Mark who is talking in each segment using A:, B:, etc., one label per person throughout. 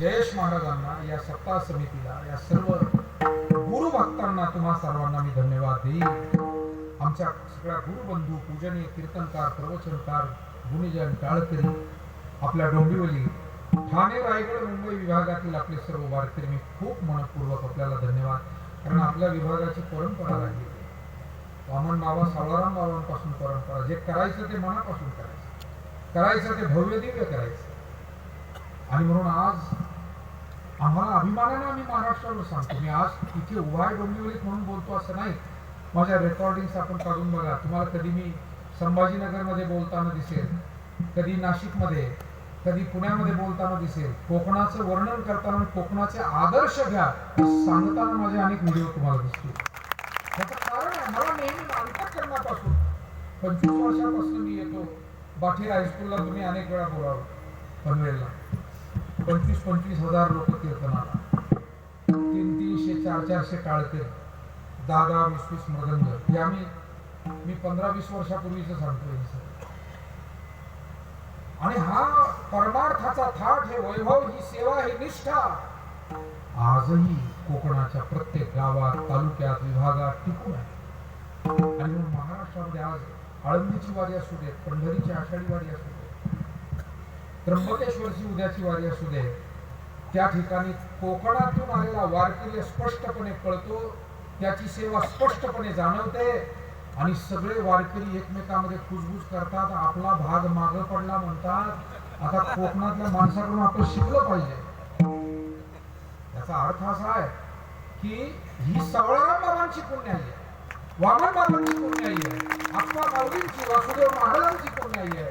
A: जयेश महाराजांना या सत्ता समितीला या सर्व गुरु भक्तांना तुम्हा सर्वांना मी धन्यवाद देईन. आमच्या सगळ्या गुरुबंधू पूजनीय कीर्तनकार प्रवचनकार गुणीजन टाळकरी आपल्या डोंबिवली ठाणे रायगड मुंबई विभागातील आपले सर्व वारकरी मी खूप मनपूर्वक आपल्याला धन्यवाद. कारण आपल्या विभागाची परंपरा राहिली. वामन बाबा सावळाराम बाबांपासून परंपरा जे करायचं ते मनापासून करायचं. करायचं ते भव्य दिव्य करायचं. आणि म्हणून आज आम्हाला अभिमानाने आम्ही महाराष्ट्रावर सांगतो. मी आज इथे उभा आहे डोंबिवलीत म्हणून बोलतो असं नाही. माझ्या रेकॉर्डिंग्स आपण काढून बघा. तुम्हाला कधी मी संभाजीनगरमध्ये बोलताना दिसेल कधी नाशिकमध्ये कधी पुण्यामध्ये बोलताना दिसेल. कोकणाचं वर्णन करताना कोकणाचे आदर्श घ्या सांगताना माझे अनेक व्हिडिओ तुम्हाला दिसतील. मला नेहमी अंतकरणापासून पंचवीस वर्षापासून मी येतो बाठी हायस्कूलला तुम्ही अनेक वेळा बोलावं पनवेलला पंचवीस पंचवीस हजार लोक कीर्तनाला तीन तीनशे चार चारशे काळते दहा दहा वीस वीस मृदंग हे आम्ही मी पंधरा वीस वर्षापूर्वीच सांगतो आणि हा परमार्थाचा थाट हे वैभव ही सेवा ही निष्ठा आजही कोकणाच्या प्रत्येक गावात तालुक्यात विभागात टिकून आहे. म्हणून महाराष्ट्रामध्ये आज आळंदीची वारी असू दे पंढरीची आषाढी वारी असू दे त्र्यंबकेश्वरची उद्याची वारी असू दे त्या ठिकाणी कोकणातून आलेला वारकरी स्पष्टपणे पळतो त्याची सेवा स्पष्टपणे जाणवते आणि सगळे वारकरी एकमेकांमध्ये खुशबुश करतात आपला भाग माग पडला म्हणतात. आता कोकणातल्या माणसाकडून आपण शिकलं पाहिजे. याचा अर्थ असा आहे की ही सवळाराम बाबांची पुण्याई आहे. वामन बाबांची पुण्याई आहे आप्पा गावडींची वासुदेव महाराजांची पुण्याई आहे.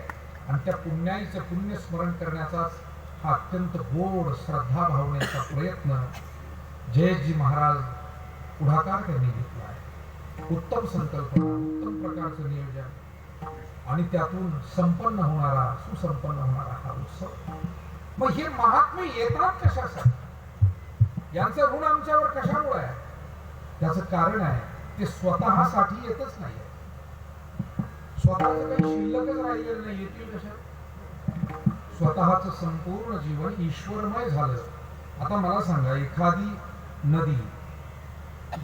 A: आणि त्या पुण्याईचं पुण्य स्मरण करण्याचाच हा अत्यंत गोड श्रद्धा भावण्याचा प्रयत्न जयजी महाराज पुढाकार त्यांनी घेतला आहे. उत्तम संकल्पना उत्तम प्रकारचं नियोजन आणि त्यातून संपन्न होणारा सुसंपन्न होणारा हा उत्सव. मग हे महात्मे येतात कशासाठी? यांचं ऋण आमच्यावर कशामुळे आहे? त्याचं कारण आहे ते स्वतःसाठी येतच नाही. स्वतःच काही शिल्लकच राहिलेलं नाही येतील कशा स्वतःच संपूर्ण जीवन ईश्वरमय झालं. आता मला सांगा एखादी नदी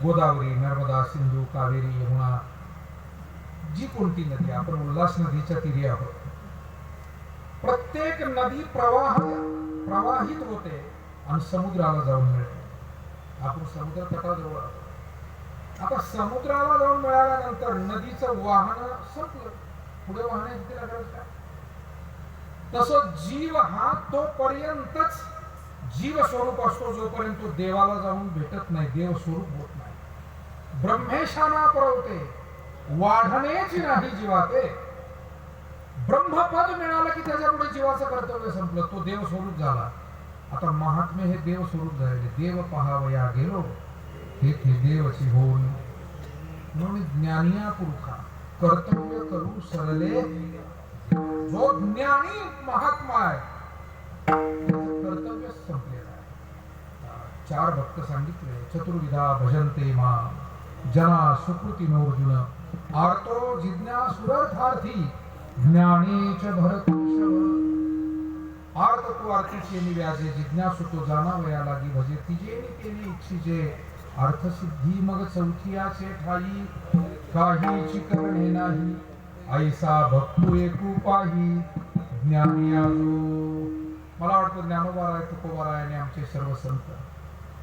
A: गोदावरी नर्मदा सिंधू कावेरी यमुना जी कोणती नदी आपण उल्हास नदीच्या तिरी आहोत. प्रत्येक नदी प्रवाह प्रवाहित होते आणि समुद्राला जाऊन मिळते. आपण समुद्र तटाजवळ आहोत. आता समुद्राला जाऊन मिळाल्यानंतर नदीचं वाहन संपलं. पुढे वाहण्याची तिला गरज काय तसं जीव हा तोपर्यंतच जीव स्वरूप असतो जोपर्यंत तो देवाला जाऊन भेटत नाही देव स्वरूप होत नाही. ब्रह्मेशाना पुरवते वाढणेच नाही जीवाते ब्रह्मपद मिळालं की त्याच्या पुढे जीवाचं कर्तव्य संपलं तो देव स्वरूप झाला. आता महात्मे हे देव स्वरूप झालेले देव पहावया गेलो. हे देवची होऊन. म्हणून ज्ञानिया पुरुषा कर्तव्य करू सरले. जो ज्ञानी महात्मा आहे कर्तव्य संपलेलं आहे. चार भक्त सांगितले चतुर्विधा भजनते मा. जना सुकृती नोर्जुन आर्तो जिज्ञासुरर्थार्थी ज्ञानेच भरत आर्त तो आर्थिचे व्याजे जिज्ञासु तो जाणावया लागी भजे तिजे केली इच्छिजे. अर्थसिद्धी मग चौथियाचे ठाई काहीची करणे नाही ऐसा भक्तू एकू पाही. ज्ञानी आजो. मला वाटतं ज्ञानोबा राय तुकोबा राय आणि आमचे सर्व संत.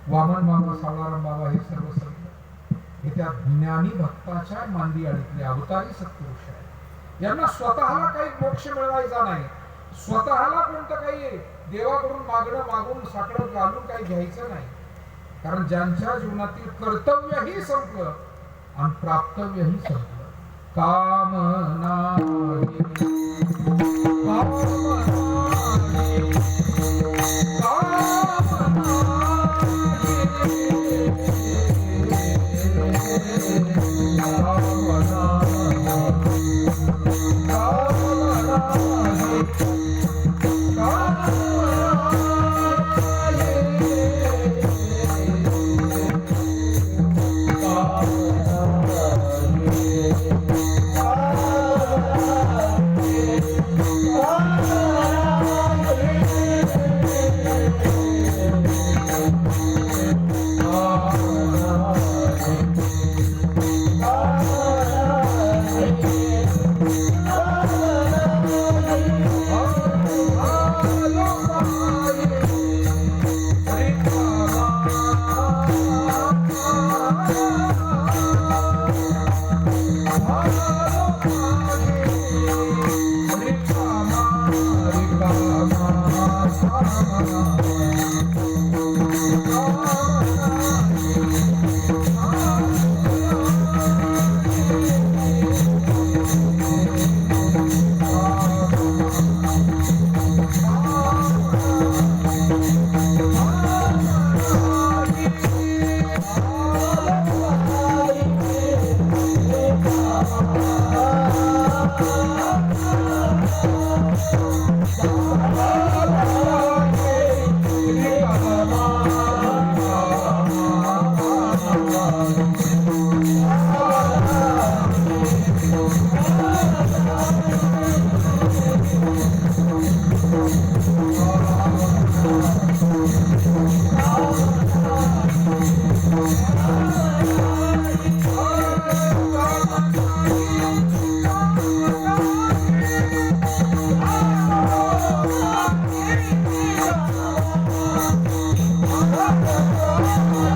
A: वामन बाबा सावळाराम बाबा हे सर्व संत. हे त्या ज्ञानी भक्ताच्या मांदी आळीतले अवतारी सत्पुरुष आहे यांना स्वतःला काही मोक्ष मिळवायचा नाही. स्वतःला कोणतं काही देवाकडून मागणं मागून साकडं घालून काही घ्यायचं नाही. कारण ज्यांच्या जीवनातील कर्तव्यही संपलं आणि प्राप्तव्यही संपलं. काम नाही.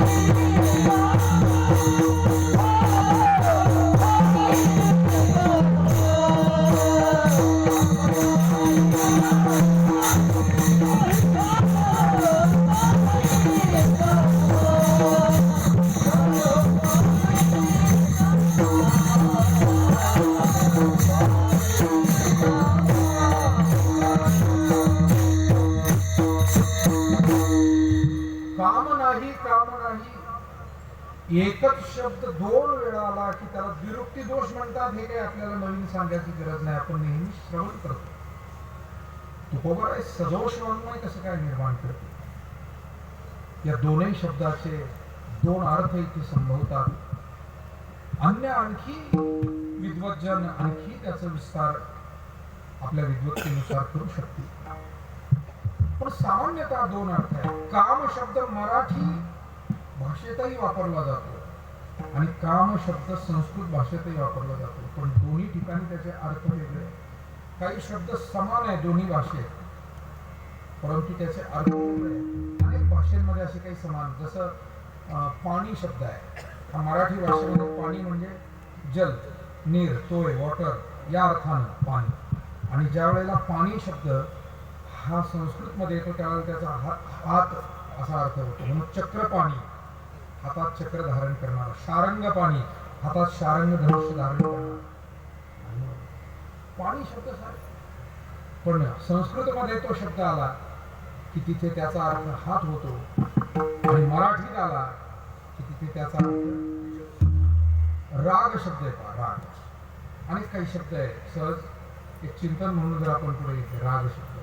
A: काम एकच शब्द दोन वेळा आला की त्याला विरुक्ती दोष म्हणतात हे काही आपल्याला नवीन सांगायची गरज नाही. आपण नेहमी श्रवण करतो. तुकोबर आहे सजोष वाङ्मय कसं काय निर्माण करते. या दोनही शब्दाचे दोन अर्थ इथे संभवतात. अन्य आणखी विद्वज्जन आणखी त्याचा विस्तार आपल्या विद्वत्तेनुसार करू शकतील. पण सामान्यतः दोन अर्थ आहेत. काम शब्द मराठी भाषेतही वापरला जातो. आणि काम शब्द संस्कृत भाषेतही वापरला जातो. पण दोन्ही ठिकाणी त्याचे अर्थ वेगळे. काही शब्द समान आहे दोन्ही भाषेत. परंतु त्याचे अर्थ वेगळे अनेक भाषेमध्ये असे काही समान जसं पाणी शब्द आहे. हा मराठी भाषेमध्ये पाणी म्हणजे जल नीर तोय वॉटर या अर्थानं पाणी. आणि ज्या वेळेला पाणी शब्द हा संस्कृतमध्ये येतो त्यावेळेला त्याचा हात हात असा अर्थ होतो. म्हणून चक्र पाणी हातात चक्र धारण करणार. शारंग पाणी. हातात शारंग धनुष्य धारण करणार. पाणी शब्द सारखे पण संस्कृतमध्ये तो शब्द आला की तिथे त्याचा अर्थ हात होतो. आणि मराठीत आला की तिथे त्याचा अर्थ राग शब्द आहे पहा राग. आणि काही शब्द आहे. सहज एक चिंतन म्हणून जर आपण पुढे येते राग शब्द.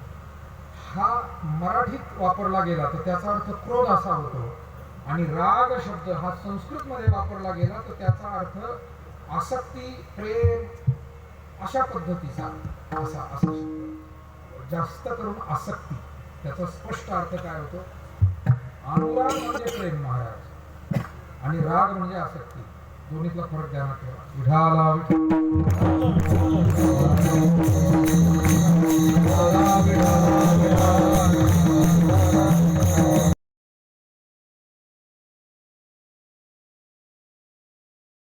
A: हा मराठीत वापरला गेला तर त्याचा अर्थ क्रोध असा होतो. आणि राग शब्द हा संस्कृत मध्ये वापरला गेला तर त्याचा अर्थ आसक्ती प्रेम अशा पद्धतीचा असा असा शब्द. जास्त करून आसक्ती. त्याचा स्पष्ट अर्थ काय होतो? अनुराग म्हणजे प्रेम महाराज. आणि राग म्हणजे आसक्ती. दोन्हीतला फरक ध्यानात ठेवा विढाला विढाला विढाला